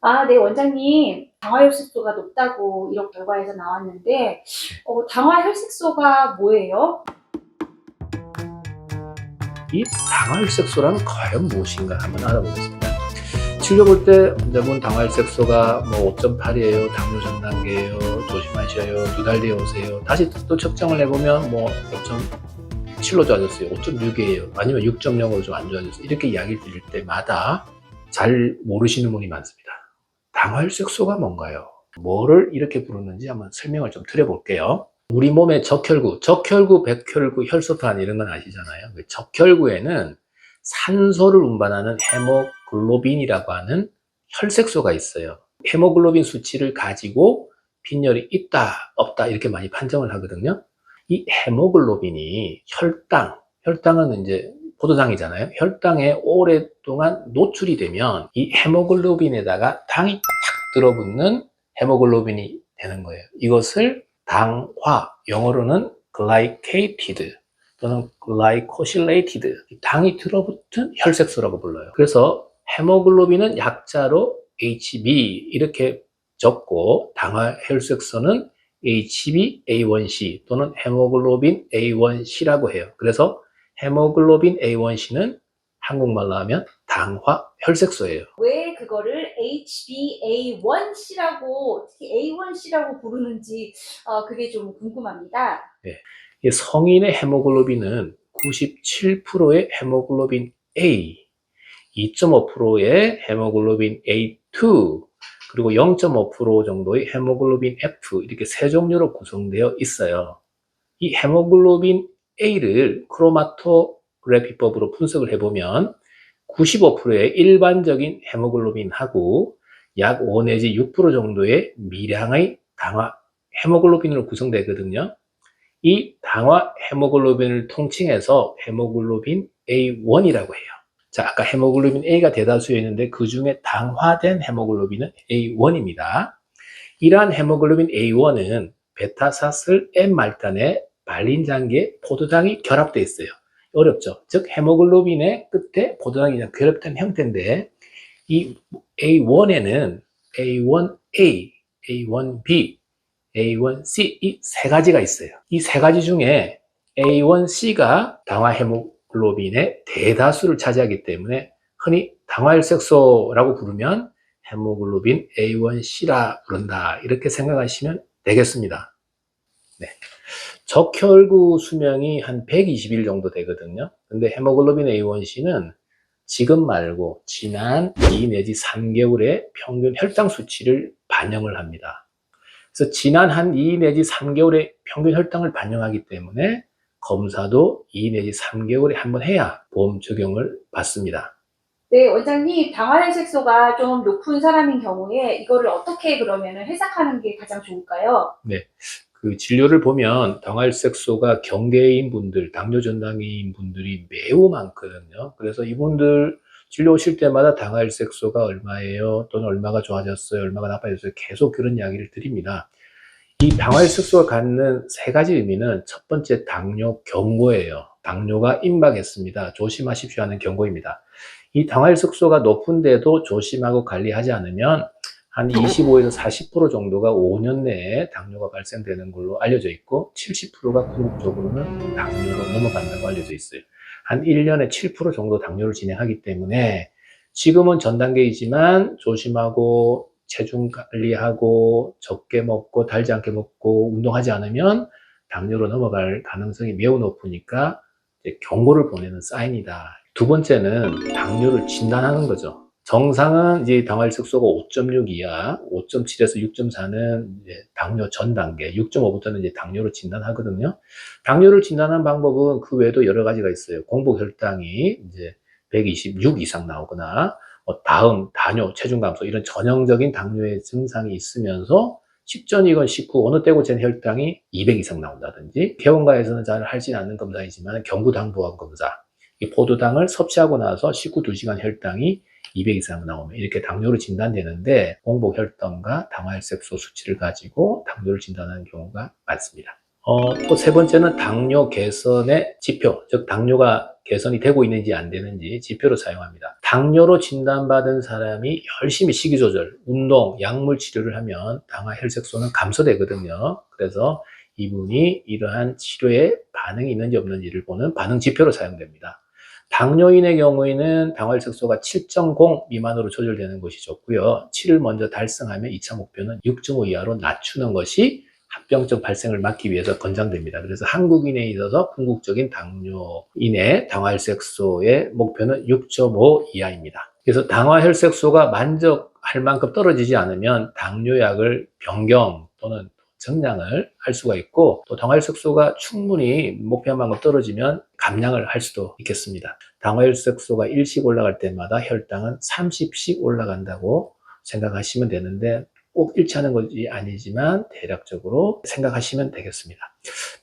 아, 네, 원장님. 당화혈색소가 높다고 이런 결과에서 나왔는데, 어, 당화혈색소가 뭐예요? 이 당화혈색소란 과연 무엇인가 한번 알아보겠습니다. 치료 볼때 환자분 당화혈색소가 뭐 5.8이에요, 당뇨 전 단계예요, 조심하셔요, 두 달 뒤에 오세요. 다시 또 측정을 해보면 뭐 5.7로 좋아졌어요, 5.6이에요, 아니면 6.0으로 좀 안 좋아졌어요. 이렇게 이야기를 드릴 때마다 잘 모르시는 분이 많습니다. 당화혈색소가 뭔가요? 뭐를 이렇게 부르는지 한번 설명을 좀 드려볼게요. 우리 몸의 적혈구, 적혈구, 백혈구, 혈소판 이런 건 아시잖아요. 그 적혈구에는 산소를 운반하는 헤모글로빈이라고 하는 혈색소가 있어요. 헤모글로빈 수치를 가지고 빈혈이 있다, 없다 이렇게 많이 판정을 하거든요. 이 헤모글로빈이 혈당, 혈당은 이제 포도당이잖아요. 혈당에 오랫동안 노출이 되면 이 헤모글로빈에다가 당이 탁 들어붙는 헤모글로빈이 되는 거예요. 이것을 당화, 영어로는 glycated 또는 glycosylated, 당이 들어붙은 혈색소라고 불러요. 그래서 헤모글로빈은 약자로 HB 이렇게 적고 당화 혈색소는 HbA1c 또는 헤모글로빈 A1c라고 해요. 그래서 헤모글로빈 A1c는 한국말로 하면 당화 혈색소예요. 왜 그거를 HbA1c라고, 특히 A1c라고 부르는지, 어, 그게 좀 궁금합니다. 이 성인의 헤모글로빈은 97%의 헤모글로빈 A, 2.5%의 헤모글로빈 A2, 그리고 0.5% 정도의 헤모글로빈 F 이렇게 세 종류로 구성되어 있어요. 이 헤모글로빈 A를 크로마토그래피법으로 분석을 해보면 95%의 일반적인 헤모글로빈하고 약 5 내지 6% 정도의 미량의 당화 헤모글로빈으로 구성되거든요. 이 당화 헤모글로빈을 통칭해서 헤모글로빈 A1이라고 해요. 자, 아까 헤모글로빈 A가 대다수였는데 그 중에 당화된 헤모글로빈은 A1입니다. 이러한 헤모글로빈 A1은 베타사슬 M 말단에 장기에 포도당이 결합되어 있어요. 어렵죠. 즉 헤모글로빈의 끝에 포도당이 결합된 형태인데 이 A1에는 A1A, A1B, A1C 이 세 가지가 있어요. 이 세 가지 중에 A1C가 당화 헤모글로빈의 대다수를 차지하기 때문에 흔히 당화혈색소라고 부르면 헤모글로빈 A1C라 부른다. 이렇게 생각하시면 되겠습니다. 네. 적혈구 수명이 한 120일 정도 되거든요. 근데 헤모글로빈 A1C는 지금 말고 지난 2 내지 3개월의 평균 혈당 수치를 반영을 합니다. 그래서 지난 한 2 내지 3개월의 평균 혈당을 반영하기 때문에 검사도 2 내지 3개월에 한 번 해야 보험 적용을 받습니다. 네, 원장님, 당화혈 색소가 좀 높은 사람인 경우에 이거를 어떻게 그러면 해석하는 게 가장 좋을까요? 그 진료를 보면 당화혈색소가 경계인 분들, 당뇨 전당인 분들이 매우 많거든요. 그래서 이분들 진료 오실 때마다 당화혈색소가 얼마예요? 또는 얼마가 좋아졌어요? 얼마가 나빠졌어요? 계속 그런 이야기를 드립니다. 이 당화혈색소가 갖는 세 가지 의미는 첫 번째 당뇨 경고예요. 당뇨가 임박했습니다. 조심하십시오 하는 경고입니다. 이 당화혈색소가 높은데도 조심하고 관리하지 않으면 한 25에서 40% 정도가 5년 내에 당뇨가 발생되는 걸로 알려져 있고 70%가 궁극적으로는 당뇨로 넘어간다고 알려져 있어요. 한 1년에 7% 정도 당뇨를 진행하기 때문에 지금은 전 단계이지만 조심하고 체중 관리하고 적게 먹고 달지 않게 먹고 운동하지 않으면 당뇨로 넘어갈 가능성이 매우 높으니까 경고를 보내는 사인이다. 두 번째는 당뇨를 진단하는 거죠. 정상은 이제 당화혈색소가 5.6 이하, 5.7에서 6.4는 이제 당뇨 전 단계, 6.5부터는 이제 당뇨를 진단하거든요. 당뇨를 진단하는 방법은 그 외에도 여러 가지가 있어요. 공복 혈당이 이제 126 이상 나오거나, 뭐 다음 당뇨, 체중 감소 이런 전형적인 당뇨의 증상이 있으면서 식전이건 식후 어느 때고 잰 혈당이 200 이상 나온다든지 병원가에서는 잘 하진 않는 검사이지만 경부당부암 검사, 이 포도당을 섭취하고 나서 식후 2시간 혈당이 200 이상 나오면 이렇게 당뇨로 진단되는데 공복 혈당과 당화혈색소 수치를 가지고 당뇨를 진단하는 경우가 많습니다. 어, 또 세 번째는 당뇨 개선의 지표, 즉 당뇨가 개선이 되고 있는지 안 되는지 지표로 사용합니다. 당뇨로 진단받은 사람이 열심히 식이 조절, 운동, 약물 치료를 하면 당화 혈색소는 감소되거든요. 그래서 이분이 이러한 치료에 반응이 있는지 없는지를 보는 반응 지표로 사용됩니다. 당뇨인의 경우에는 당화혈색소가 7.0 미만으로 조절되는 것이 좋고요. 7을 먼저 달성하면 2차 목표는 6.5 이하로 낮추는 것이 합병증 발생을 막기 위해서 권장됩니다. 그래서 한국인에 있어서 궁극적인 당뇨인의 당화혈색소의 목표는 6.5 이하입니다. 그래서 당화혈색소가 만족할 만큼 떨어지지 않으면 당뇨약을 변경 또는 정량을 할 수가 있고 또 당화혈색소가 충분히 목표한 만큼 떨어지면 감량을 할 수도 있겠습니다. 당화혈색소가 일씩 올라갈 때마다 혈당은 30씩 올라간다고 생각하시면 되는데 꼭 일치하는 것이 아니지만 대략적으로 생각하시면 되겠습니다.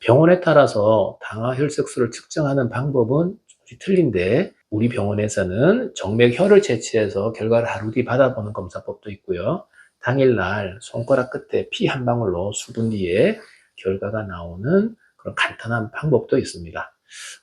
병원에 따라서 당화혈색소를 측정하는 방법은 조금씩 틀린데 우리 병원에서는 정맥 혈을 채취해서 결과를 하루 뒤 받아보는 검사법도 있고요. 당일날 손가락 끝에 피 한 방울로 수분 뒤에 결과가 나오는 그런 간단한 방법도 있습니다.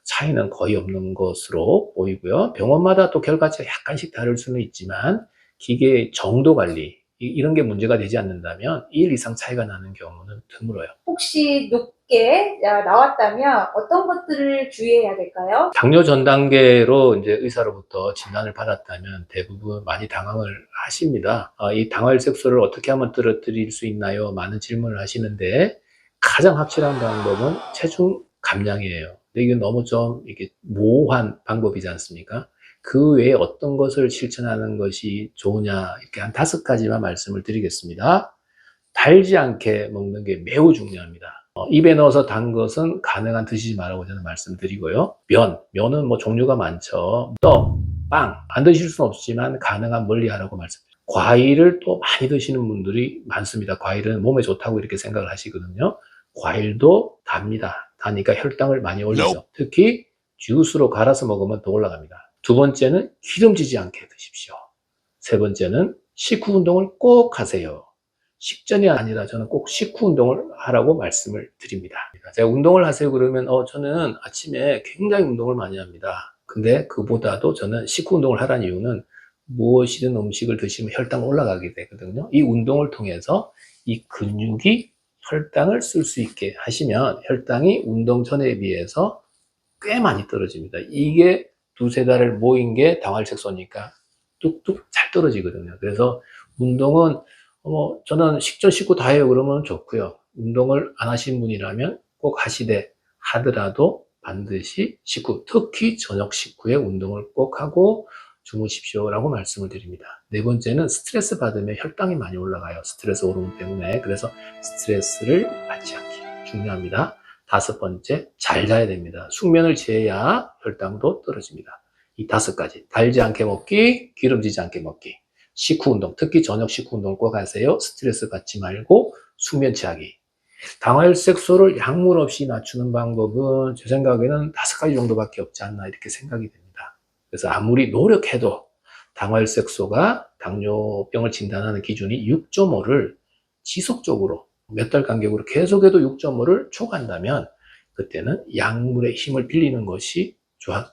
차이는 거의 없는 것으로 보이고요. 병원마다 또 결과치가 약간씩 다를 수는 있지만 기계의 정도 관리 이- 이런 게 문제가 되지 않는다면 1 이상 차이가 나는 경우는 드물어요. 혹시 높게 아, 나왔다면 어떤 것들을 주의해야 될까요? 당뇨 전 단계로 이제 의사로부터 진단을 받았다면 대부분 많이 당황을 하십니다. 아, 이 당화혈색소를 어떻게 하면 떨어뜨릴 수 있나요? 많은 질문을 하시는데 가장 확실한 방법은 체중 감량이에요. 근데 이게 너무 좀 이게 모호한 방법이지 않습니까? 그 외에 어떤 것을 실천하는 것이 좋으냐 이렇게 한 다섯 가지만 말씀을 드리겠습니다. 달지 않게 먹는 게 매우 중요합니다. 어, 입에 넣어서 단 것은 가능한 드시지 말라고 저는 말씀드리고요. 면, 면은 뭐 종류가 많죠. 떡, 빵, 안 드실 수는 없지만 가능한 멀리 하라고 말씀드립니다. 과일을 또 많이 드시는 분들이 많습니다. 과일은 몸에 좋다고 이렇게 생각을 하시거든요. 과일도 답니다. 다니까 혈당을 많이 올리죠. 특히 주스로 갈아서 먹으면 더 올라갑니다. 두 번째는 기름지지 않게 드십시오. 세 번째는 식후 운동을 꼭 하세요. 식전이 아니라 저는 꼭 식후 운동을 하라고 말씀을 드립니다. 제가 운동을 하세요 그러면 어 저는 아침에 굉장히 운동을 많이 합니다. 근데 그보다도 저는 식후 운동을 하라는 이유는 무엇이든 음식을 드시면 혈당 올라가게 되거든요. 이 운동을 통해서 이 근육이 혈당을 쓸 수 있게 하시면 혈당이 운동 전에 비해서 꽤 많이 떨어집니다. 이게 두세 달을 모인 게 당활색 소니까 뚝뚝 잘 떨어지거든요. 그래서 운동은 뭐 저는 식전 식후 다 해요 그러면 좋고요. 운동을 안 하신 분이라면 꼭 하시되 하더라도 반드시 식후 특히 저녁 식후에 운동을 꼭 하고 주무십시오라고 말씀을 드립니다. 네 번째는 스트레스 받으면 혈당이 많이 올라가요. 스트레스 호르몬 때문에. 그래서 스트레스를 받지 않기 중요합니다. 다섯 번째, 잘 자야 됩니다. 숙면을 취해야 혈당도 떨어집니다. 이 다섯 가지. 달지 않게 먹기, 기름지지 않게 먹기. 식후 운동, 특히 저녁 식후 운동 꼭 하세요. 스트레스 받지 말고 숙면 취하기. 당화혈 색소를 약물 없이 낮추는 방법은 제 생각에는 다섯 가지 정도밖에 없지 않나 이렇게 생각이 됩니다. 그래서 아무리 노력해도 당화혈 색소가 당뇨병을 진단하는 기준이 6.5를 지속적으로 몇 달 간격으로 계속해도 6.5를 초과한다면 그때는 약물의 힘을 빌리는 것이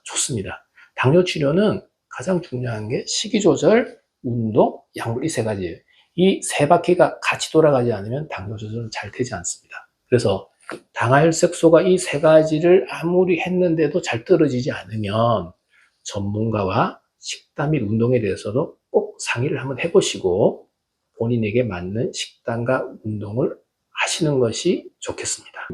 좋습니다. 당뇨 치료는 가장 중요한 게 식이 조절, 운동, 약물 이 세 가지예요. 이 세 바퀴가 같이 돌아가지 않으면 당뇨 조절은 잘 되지 않습니다. 그래서 당화혈색소가 이 세 가지를 아무리 했는데도 잘 떨어지지 않으면 전문가와 식단 및 운동에 대해서도 꼭 상의를 한번 해보시고 본인에게 맞는 식단과 운동을 하시는 것이 좋겠습니다.